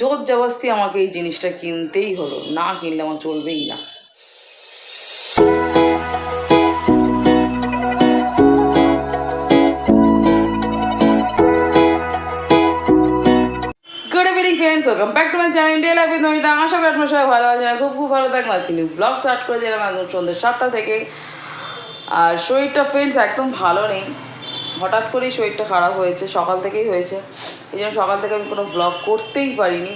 জোর জবস্তি আমাকে এই জিনিসটা কিনতেই হলো, না কিনলে আমার চলবেই না। Friends welcome back to my channel day life Namita আশা করি আপনার সবাই ভালো আছেন খুব খুব ভালো থাকবেন। আজকে ব্লগ স্টার্ট করে দিলাম একদম সন্ধ্যে সাতটা থেকে। আর শরীরটা ফ্রেন্ডস একদম ভালো নেই। হঠাৎ করেই শরীরটা খারাপ হয়েছে, সকাল থেকেই হয়েছে। এই জন্য সকাল থেকে আমি কোনো ব্লগ করতেই পারিনি।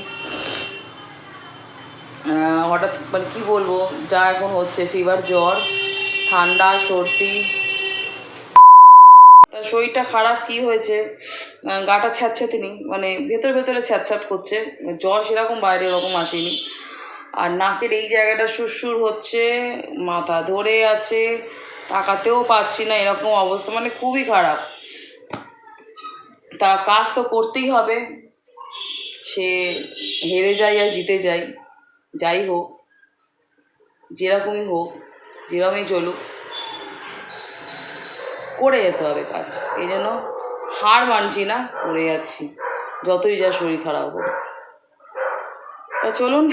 হঠাৎ মানে কী বলব, যা এখন হচ্ছে ফিভার জ্বর, ঠান্ডা, সর্দি। তার শরীরটা খারাপ কি হয়েছে? গাটা ছ্যাঁতছ্যাঁতেনি মানে ভেতরে ভেতরে ছ্যাঁতছ্যাঁত করছে। জ্বর সেরকম বাইরে ওরকম আসেনি। আর নাকের এই জায়গাটা সুরসুর হচ্ছে, মাথা ধরে আছে তাকাতেও পাচ্ছি না, এরকম অবস্থা। মানে খুবই খারাপ। তা কাজ তো করতেই হবে। সে হেরে যাই আর জিতে যাই। যাই হোক, যেরকমই হোক যেরকমই চলুক, করে যেতে হবে কাজ। এই জন্য হার মানছি না, করে যাচ্ছি। যতই যা শরীর খারাপ হোক। তা চলুন।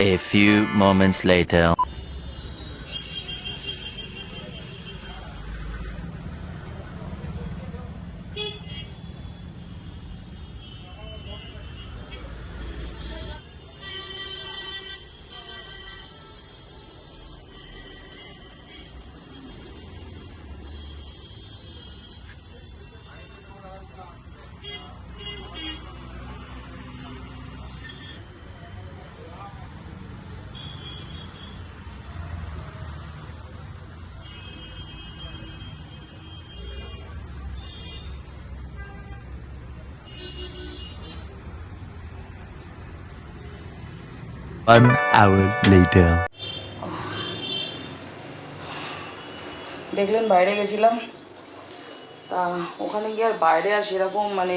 A few moments later. One hour later. দেখলেন বাইরে গেছিলাম। তা ওখানে গিয়ে আর বাইরে আর সেরকম মানে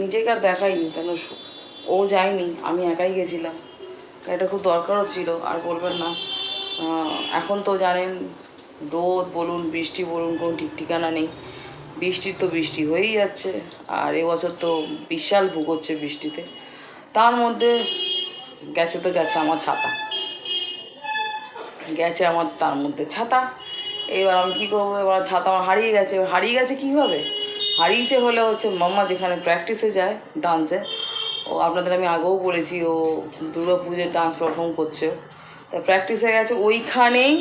নিজেকে আর দেখাইনি কেন? ও যায়নি, আমি একাই গেছিলাম। এটা খুব দরকারও ছিল, আর বলবেন না। এখন তো জানেন, রোদ বলুন, বৃষ্টি বলুন, কোনো ঠিক ঠিকানা নেই। বৃষ্টির তো বৃষ্টি হয়েই যাচ্ছে, আর এবছর তো বিশাল ভুগোচ্ছে বৃষ্টিতে। তার মধ্যে গেছে তো গেছে আমার ছাতা। গেছে আমার তার মধ্যে ছাতা। এবার আমি কী করব? এবার ছাতা আমার হারিয়ে গেছে। হারিয়ে গেছে কীভাবে হারিয়েছে হলে হচ্ছে মাম্মা যেখানে প্র্যাকটিসে যায় ডান্সে ও আপনাদের আমি আগেও বলেছি, ও দুর্গা পুজোর ডান্স পারফর্ম করছে। তা প্র্যাকটিসে গেছে, ওইখানেই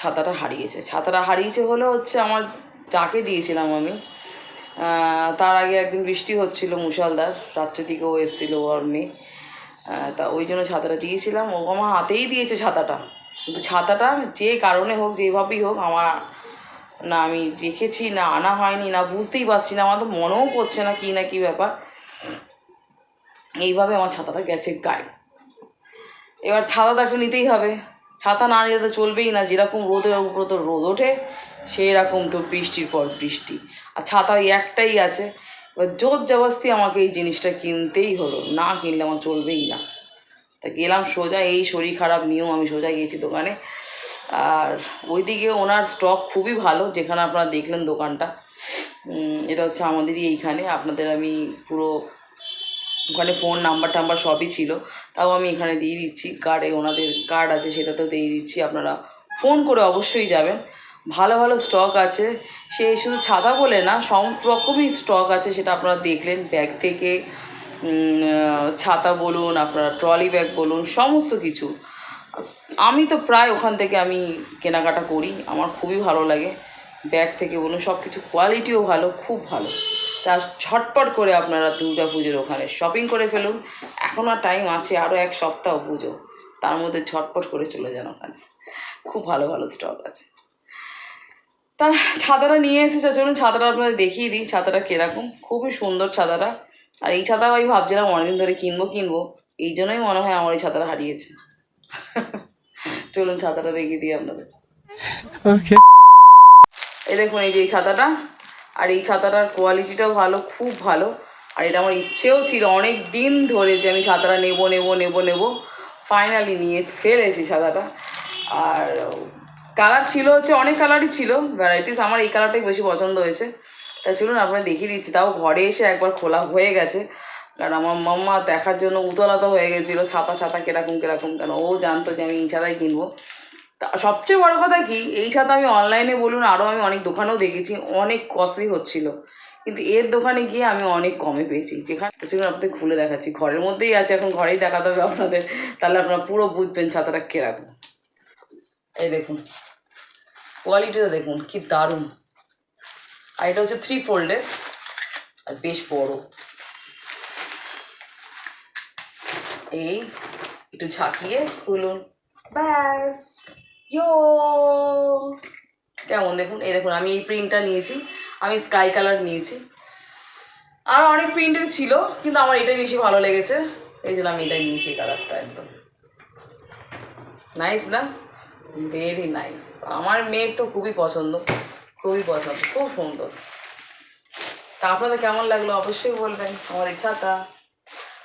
ছাতাটা হারিয়েছে। ছাতাটা হারিয়েছে হলে হচ্ছে আমার যাকে দিয়েছিলাম আমি তার আগে একদিন বৃষ্টি হচ্ছিল মুষলধার রাত্রের দিকেও এসেছিল ও আর মেয়ে। তা ওই জন্য ছাতাটা দিয়েছিলাম। ও আমার হাতেই দিয়েছে ছাতাটা। কিন্তু ছাতাটা যে কারণে হোক, যেভাবেই হোক, আমার না আমি রেখেছি, না আনা হয়নি, না বুঝতেই পারছি না। আমার তো মনেও করছে না কী না কী ব্যাপার। এইভাবে আমার ছাতাটা গেছে গায়ে। এবার ছাতা তো একটা নিতেই হবে। ছাতা না নিলে তো চলবেই না। যেরকম রোদের উপরে তো রোদ ওঠে সেই রকম তো বৃষ্টির পর বৃষ্টি। আর ছাতা ওই একটাই আছে। জোর জবস্তি আমাকে এই জিনিসটা কিনতেই হলো, না কিনলে আমার চলবেই না। তা গেলাম সোজা, এই শরীর খারাপ নিয়েও আমি সোজা গিয়েছি দোকানে। আর ওইদিকে ওনার স্টক খুবই ভালো, যেখানে আপনারা দেখলেন দোকানটা। এটা হচ্ছে আমাদেরই এইখানে, আপনাদের আমি পুরো ওখানে ফোন নাম্বার টাম্বার সবই ছিল, তাও আমি এখানে দিয়ে দিচ্ছি। কার্ডে ওনাদের কার্ড আছে, সেটাতেও দিয়ে দিচ্ছি, আপনারা ফোন করে অবশ্যই যাবেন। ভালো ভালো স্টক আছে। সে শুধু ছাতা বলে না সব রকমই স্টক আছে সেটা আপনারা দেখলেন। ব্যাগ থেকে ছাতা বলুন, আপনারা ট্রলি ব্যাগ বলুন, সমস্ত কিছু। আমি তো প্রায় ওখান থেকে আমি কেনাকাটা করি, আমার খুবই ভালো লাগে। ব্যাগ থেকে বলুন সব কিছু কোয়ালিটিও ভালো, খুব ভালো। তা ঝটপট করে আপনারা দুর্গা পুজোর ওখানে শপিং করে ফেলুন। এখন আর টাইম আছে আরও এক সপ্তাহ পুজো, তার মধ্যে ঝটপট করে চলে যান ওখানে। খুব ভালো ভালো স্টক আছে। তা ছাতাটা নিয়ে এসেছে চলুন ছাতাটা আপনাদের দেখিয়ে দিই ছাতাটা কীরকম? খুবই সুন্দর ছাতাটা। আর এই ছাতা আমি ভাবছিলাম অনেকদিন ধরে কিনবো কিনবো। এই জন্যই মনে হয় আমার এই ছাতাটা হারিয়েছে। চলুন ছাতাটা দেখিয়ে দিই আপনাদের। এই দেখুন এই যে এই ছাতাটা। আর এই ছাতাটার কোয়ালিটিটাও ভালো খুব ভালো। আর এটা আমার ইচ্ছেও ছিল অনেক দিন ধরে যে আমি ছাতাটা নেব নেব নেব নেব। ফাইনালি নিয়ে ফেলেছি ছাতাটা। আর কালার ছিল হচ্ছে অনেক কালারই ছিল ভ্যারাইটিস আমার এই কালারটাই বেশি পছন্দ হয়েছে। তাই চলুন আপনার দেখিয়ে দিচ্ছি। তাও ঘরে এসে একবার খোলা হয়ে গেছে। কারণ আমার মাম্মা দেখার জন্য উতলাতা হয়ে গেছিল, ছাতা ছাতা কীরকম কীরকম কেন? ও জানতো যে আমি এই ছাতাই কিনবো। তা সবচেয়ে বড় কথা কি, এই ছাতা আমি অনলাইনে বলুন আরও আমি অনেক দোকানেও দেখেছি, অনেক কস্টলি হচ্ছিল। কিন্তু এর দোকানে গিয়ে আমি অনেক কমে পেয়েছি। যেখানে সেগুলো আপনাদের খুলে দেখাচ্ছি। ঘরের মধ্যেই আছে, এখন ঘরেই দেখাতে হবে আপনাদের। তাহলে আপনারা পুরো বুঝবেন ছাতাটা কীরকম। এই দেখুন। কোয়ালিটিটা দেখুন, কি দারুণ। আর এটা হচ্ছে থ্রি ফোল্ডের আর বেশ বড়। এই একটু ঝাঁকিয়ে খুলুন। ব্যাস কেমন দেখুন? এই দেখুন, আমি এই প্রিন্টটা নিয়েছি, আমি স্কাই কালার নিয়েছি। আর অনেক প্রিন্টের ছিল, কিন্তু আমার এটাই বেশি ভালো লেগেছে। এই জন্য আমি এটাই নিয়েছি এই কালারটা একদম। নাইস না? ভেরি নাইস আমার মেয়ের তো খুবই পছন্দ। খুবই পছন্দ। খুব সুন্দর। তা আপনাদের কেমন লাগল? অবশ্যই বলবেন। আমার এই ছাতা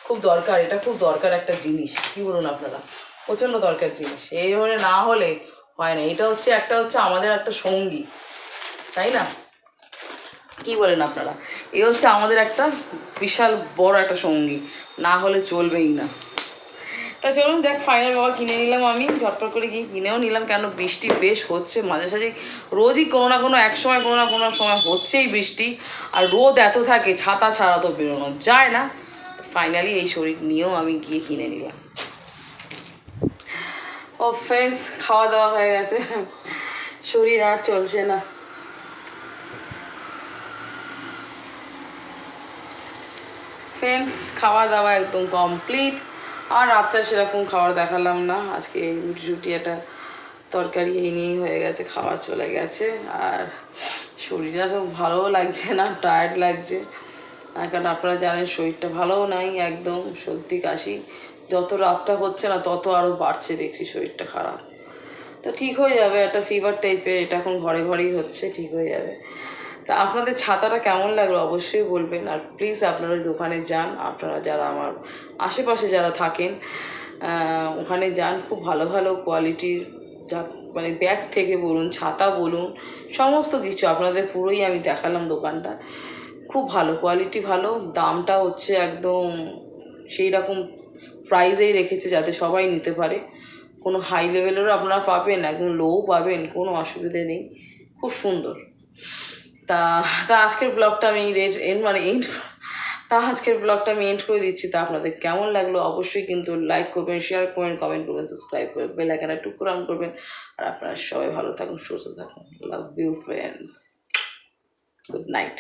খুব দরকার। এটা খুব দরকার একটা জিনিস। কি বলুন আপনারা? প্রচণ্ড দরকার জিনিস। এইভাবে না হলে হয় না। এটা হচ্ছে, একটা হচ্ছে আমাদের একটা সঙ্গী। তাই না? কি বলেন আপনারা? এ হচ্ছে আমাদের একটা বিশাল বড় একটা সঙ্গী। না হলে চলবেই না। তা চলুন দেখ ফাইনাল বাবা কিনে নিলাম আমি। ঝটপট করে গিয়ে কিনেও নিলাম, কেন বৃষ্টি বেশ হচ্ছে। মাঝে সাঝে রোজই কোনো না কোনো, এক সময় কোনো না কোনো সময় হচ্ছেই বৃষ্টি। আর রোদ এত থাকে, ছাতা ছাড়া তো বেরোনো যায় না। ফাইনালি এই শরীর নিয়েও আমি গিয়ে কিনে নিলাম। ও ফ্রেন্ডস খাওয়া দাওয়া হয়ে গেছে। শরীর আর চলছে না। ফ্রেন্ডস খাওয়া দাওয়া একদম কমপ্লিট আর রাতটা সেরকম খাবার দেখালাম না। আজকে রুটি একটা তরকারি এই নিয়েই হয়ে গেছে, খাবার চলে গেছে। আর শরীরটা তো ভালোও লাগছে না টায়ার্ড লাগছে। কারণ আপনারা জানেন শরীরটা ভালোও নাই একদম সর্দি কাশি। যত রাতটা হচ্ছে না, তত আরও বাড়ছে দেখছি শরীরটা খারাপ। তো ঠিক হয়ে যাবে, একটা ফিভার টাইপের এটা এখন ঘরে ঘরেই হচ্ছে, ঠিক হয়ে যাবে। তা আপনাদের ছাতাটা কেমন লাগল অবশ্যই বলবেন। আর প্লিজ আপনারা দোকানে যান। আপনারা যারা আমার আশেপাশে যারা থাকেন ওখানে যান। খুব ভালো ভালো কোয়ালিটির যা মানে ব্যাগ থেকে বলুন, ছাতা বলুন, সমস্ত কিছু আপনাদের পুরোই আমি দেখালাম দোকানটা। খুব ভালো কোয়ালিটি ভালো। দামটা হচ্ছে একদম সেই রকম প্রাইজেই রেখেছে যাতে সবাই নিতে পারে। কোনো হাই লেভেলেরও আপনারা পাবেন, একদম লোও পাবেন, কোনো অসুবিধে নেই। খুব সুন্দর। তা তা আজকের ব্লগটা আমি রেড এন্ড মানে এন্ড তা আজকের ব্লগটা আমি এন্ড করে দিচ্ছি। তা আপনাদের কেমন লাগল অবশ্যই কিন্তু লাইক করবেন শেয়ার করবেন কমেন্ট করবেন সাবস্ক্রাইব করবেন বেল আইকনটা টুকু রান করবেন। আর আপনারা সবাই ভালো থাকুন, সুস্থ থাকুন। Love you friends good night